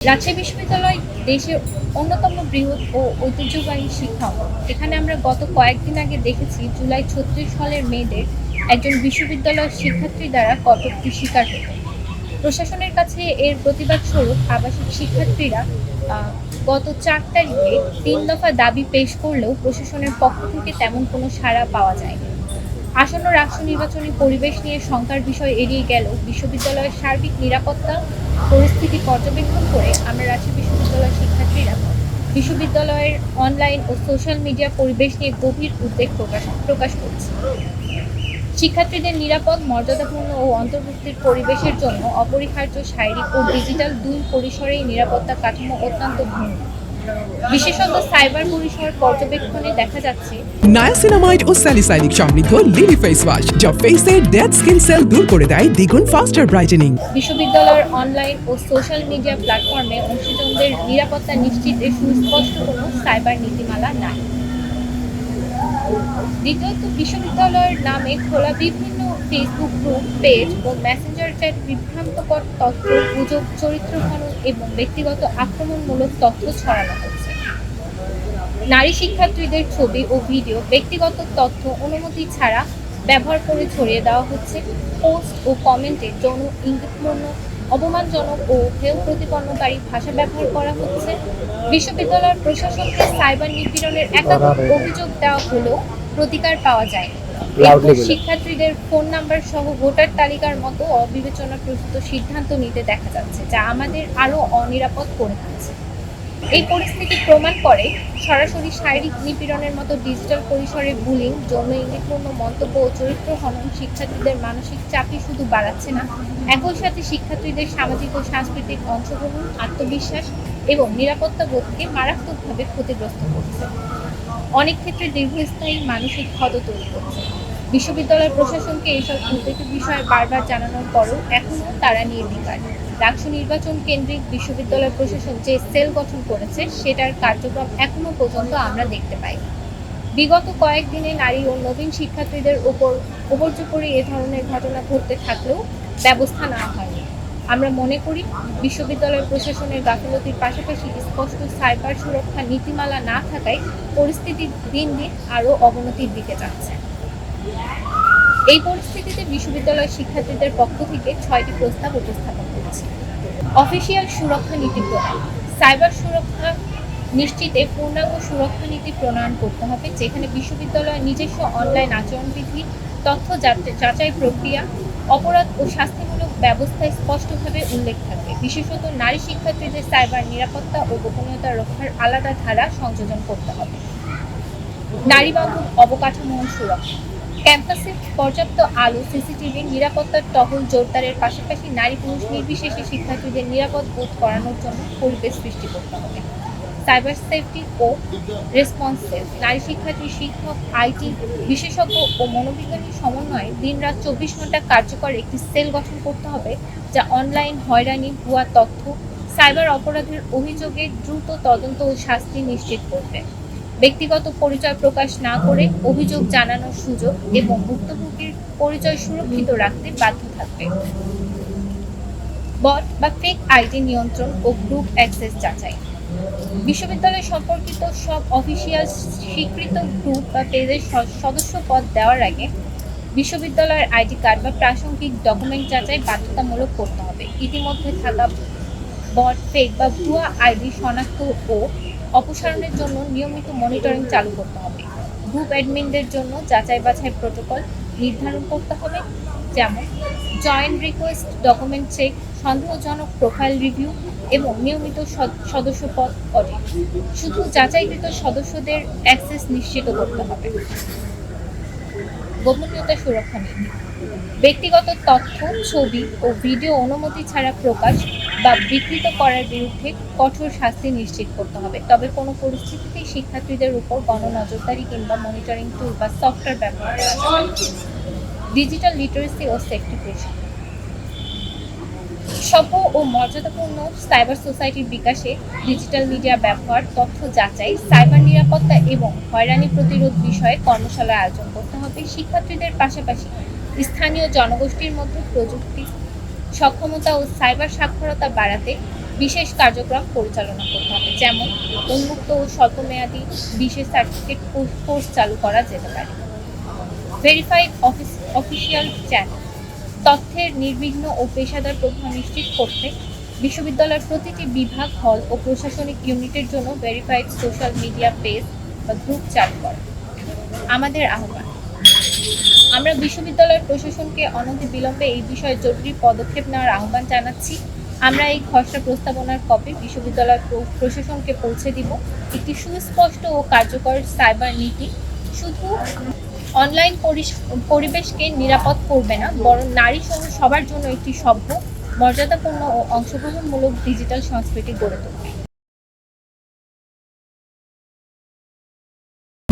রাজশাহী বিশ্ববিদ্যালয় দেশের অন্যতম বৃহৎ ও ঐতিহ্যবাহী শিক্ষা। এখানে আমরা গত কয়েকদিন আগে দেখেছি জুলাই ছত্রিশ সালের মেয়েদের একজন বিশ্ববিদ্যালয়ের শিক্ষার্থী দ্বারা কটূক্তি শিকার হতে প্রশাসনের কাছে এর প্রতিবাদ স্বরূপ আবাসিক শিক্ষার্থীরা গত চার তারিখে তিন দফা দাবি পেশ করলেও প্রশাসনের পক্ষ থেকে তেমন কোনো সাড়া পাওয়া যায়নি আসন্ন রাষ্ট্র নির্বাচনী পরিবেশ নিয়ে শঙ্কার বিষয় এড়িয়ে গেলেও বিশ্ববিদ্যালয়ের সার্বিক নিরাপত্তা, পরিস্থিতি পর্যবেক্ষণ করে আমরা রাজশাহী বিশ্ববিদ্যালয়ের শিক্ষার্থীরা। বিশ্ববিদ্যালয়ের অনলাইন ও সোশ্যাল মিডিয়া পরিবেশ নিয়ে গভীর উদ্বেগ প্রকাশ প্রকাশ করছি। শিক্ষার্থীদের নিরাপদ, মর্যাদাপূর্ণ ও অন্তর্ভুক্তির পরিবেশের জন্য অপরিহার্য শারীরিক ও ডিজিটাল দুই পরিসরেই নিরাপত্তা কাঠামো অত্যন্ত ভিন্ন। বিশেষত সাইবার পরিসর পর্যবেক্ষণে দেখা যাচ্ছে নায়াসিনামাইড ও স্যালিসাইলিক সমৃদ্ধ লিলি ফেস ওয়াশ যা ফেসের ডেড স্কিন সেল দূর করে দেয় দ্বিগুণ ফাস্টার ব্রাইটেনিং। বিশ্ববিদ্যালয়ের অনলাইন ও সোশ্যাল মিডিয়া প্ল্যাটফর্মে অংশীজনদের নিরাপত্তা নিশ্চিতে সুস্পষ্ট কোনো সাইবার নীতিমালা নাই। দ্বিতীয়ত বিশ্ববিদ্যালয়ের নামে খোলা বিভিন্ন ফেসবুক গ্রুপ, পেজ ও মেসেঞ্জার চ্যাট বিভ্রান্তকর তথ্য, গুজব, চরিত্র খনন এবং ব্যক্তিগত আক্রমণমূলক তথ্য ছড়ানো হচ্ছে। নারী শিক্ষার্থীদের ছবি ও ভিডিও ব্যক্তিগত তথ্য অনুমতি ছাড়া ব্যবহার করে ছড়িয়ে দেওয়া হচ্ছে। পোস্ট ও কমেন্টে যৌন ইঙ্গিতপূর্ণ অপমানজনক ও হেয় প্রতিপন্নকারী ভাষা ব্যবহার করা হচ্ছে। বিশ্ববিদ্যালয়ের প্রশাসনকে সাইবার নিপীড়নের একাধিক অভিযোগ দেওয়া হলেও প্রতিকার পাওয়া যায়। শিক্ষার্থীদের ফোন নাম্বার সহ ভোটার তালিকার মতো অবিবেচনা প্রস্তুত সিদ্ধান্ত নিতে দেখা যাচ্ছে যা আমাদের আরও অনিরাপদ করে তুলছে। এই পরিস্থিতি প্রমাণ করে সরাসরি শারীরিক নিপীড়নের মতো ডিজিটাল পরিসরে বুলিং যৌন ইঙ্গিতপূর্ণ মন্তব্য ও চরিত্র হনন শিক্ষার্থীদের মানসিক চাপই শুধু বাড়াচ্ছে না। একই সাথে শিক্ষার্থীদের সামাজিক ও সাংস্কৃতিক অংশগ্রহণ, আত্মবিশ্বাস এবং নিরাপত্তা বোধকে মারাত্মকভাবে ক্ষতিগ্রস্ত করছে। অনেক ক্ষেত্রে দীর্ঘস্থায়ী মানসিক ক্ষত তৈরি করছে। বিশ্ববিদ্যালয় প্রশাসনকে এইসব উদ্বেগের বিষয়ে বারবার জানানোর পরও এখনও তারা নির্বিকার। রাষ্ট্র নির্বাচন কেন্দ্রিক বিশ্ববিদ্যালয় প্রশাসন যে সেল গঠন করেছে, সেটার কার্যক্রম এখনও পর্যন্ত আমরা দেখতে পাই। বিগত কয়েকদিনে নারী ও নবীন শিক্ষার্থীদের উপর উপর্যুপরি এ ধরনের ঘটনা ঘটতে থাকলেও ব্যবস্থা নেওয়া হয়নি। আমরা মনে করি, বিশ্ববিদ্যালয় প্রশাসনের গাফিলতির পাশাপাশি স্পষ্ট সাইবার সুরক্ষা নীতিমালা না থাকায় পরিস্থিতি দিন দিন আরও অবনতির দিকে যাচ্ছে। এই পরিস্থিতিতে বিশ্ববিদ্যালয় শিক্ষার্থীদের পক্ষ থেকে ছয়টি প্রস্তাব উপস্থাপন করেছে অফিসিয়াল সুরক্ষা নীতি প্রণয়ন। সাইবার সুরক্ষা নিশ্চিতে পূর্ণাঙ্গ সুরক্ষা নীতি প্রণয়ন করতে হবে, যেখানে বিশ্ববিদ্যালয়ের নিজস্ব অনলাইন আচরণবিধি, তথ্য যাচাই প্রক্রিয়া, অপরাধ ও শাস্তিমূলক ব্যবস্থায় স্পষ্টভাবে উল্লেখ থাকবে বিশেষত নারী শিক্ষার্থীদের সাইবার নিরাপত্তা ও গোপনীয়তা রক্ষার আলাদা ধারা সংযোজন করতে হবে। নারী বান্ধব অবকাঠামো সুরক্ষা। ক্যাম্পাসে পর্যাপ্ত আলো, সিসিটিভি, নিরাপত্তার টহল, জোরদারের পাশাপাশি নারী পুরুষ নির্বিশেষে শিক্ষার্থীদের নিরাপদ বোধ করানোর জন্য পরিবেশ সৃষ্টি করতে হবে। সাইবার সেফটি ও রেসপন্স সেল, নারী শিক্ষার্থী, শিক্ষক, আইটি, বিশেষজ্ঞ ও মনোবিজ্ঞানী সমন্বয়ে দিনরাত চব্বিশ ঘণ্টা কার্যকর একটি সেল গঠন করতে হবে, যা অনলাইন হয়রানি, ভুয়া তথ্য, সাইবার অপরাধের অভিযোগে দ্রুত তদন্ত ও শাস্তি নিশ্চিত করবে। ব্যক্তিগত পরিচয় প্রকাশ না করে অভিযোগ জানানোর সুযোগ এবং ভুক্তভোগীর পরিচয় সুরক্ষিত রাখতে বাধ্য থাকবে। বট বা ফেক আইডি নিয়ন্ত্রণ ও গ্রুপ অ্যাক্সেস যাচাই। বিশ্ববিদ্যালয় সম্পর্কিত সব অফিসিয়াল স্বীকৃত গ্রুপ বা পেজের সদস্য পদ দেওয়ার আগে বিশ্ববিদ্যালয়ের আইডি কার্ড বা প্রাসঙ্গিক ডকুমেন্ট যাচাই বাধ্যতামূলক করতে হবে। ইতিমধ্যে থাকা বট, ফেক বা ভুয়া আইডি শনাক্ত ও অপসারণের জন্য নিয়মিত মনিটরিং চালু করতে হবে। গ্রুপ অ্যাডমিনদের জন্য যাচাই বাছাই প্রোটোকল নির্ধারণ করতে হবে, যেমন জয়েন্ট রিকোয়েস্ট, ডকুমেন্ট চেক, সন্দেহজনক প্রোফাইল রিভিউ এবং নিয়মিত সদ- সদস্যপদ অডিট। শুধু যাচাইকৃত সদস্যদের অ্যাক্সেস নিশ্চিত করতে হবে। গোপনীয়তা সুরক্ষা নীতি ব্যক্তিগত তথ্য, ছবি ও ভিডিও অনুমতি ছাড়া প্রকাশ বা বিকৃত করার বিরুদ্ধে কঠোর শাস্তি নিশ্চিত করতে হবে। তবে কোনো পরিস্থিতিতেই শিক্ষার্থীদের উপর গণনজরদারি কিংবা মনিটরিং টুল বা সফটওয়্যার ব্যবহার করা ডিজিটাল লিটারেসি ও সেফটি প্রশিক্ষণ সভ্য ও মর্যাদাপূর্ণ সাইবার সোসাইটির বিকাশে ডিজিটাল মিডিয়া ব্যবহার, তথ্য যাচাই সাইবার নিরাপত্তা এবং হয়রানি প্রতিরোধ বিষয়ে কর্মশালা আয়োজন করতে হবে। শিক্ষার্থীদের পাশাপাশি স্থানীয় জনগোষ্ঠীর মধ্যে প্রযুক্তি সক্ষমতা ও সাইবার সাক্ষরতা বাড়াতে বিশেষ কার্যক্রম পরিচালনা করতে হবে। যেমন, উন্মুক্ত ও স্বল্প স্বল্পমেয়াদী বিশেষ সার্টিফিকেট কোর্স চালু করা যেতে পারে। ভেরিফাইড অফিস অফিসিয়াল চ্যানেল তথ্যের নির্বিঘ্ন ও পেশাদার প্রবাহ নিশ্চিত করতে বিশ্ববিদ্যালয়ের প্রতিটি বিভাগ, হল ও প্রশাসনিক ইউনিটের জন্য ভেরিফাইড সোশ্যাল মিডিয়া পেজ বা গ্রুপ চালু করা। আমাদের আহ্বান। আমরা বিশ্ববিদ্যালয়ের প্রশাসনকে অনতি বিলম্বে এই বিষয়ে জরুরি পদক্ষেপ নেওয়ার আহ্বান জানাচ্ছি। আমরা এই খসড়া প্রস্তাবনার কপি বিশ্ববিদ্যালয় প্রশাসনকে পৌঁছে দিব। একটি সুস্পষ্ট ও কার্যকর সাইবার নীতি। শুধু অনলাইন পরিবেশকে নিরাপদ করবে না, বরং নারী সহ সবার জন্য একটি সভ্য, মর্যাদাপূর্ণ ও অংশগ্রহণমূলক ডিজিটাল সংস্কৃতি গড়ে তুলবে।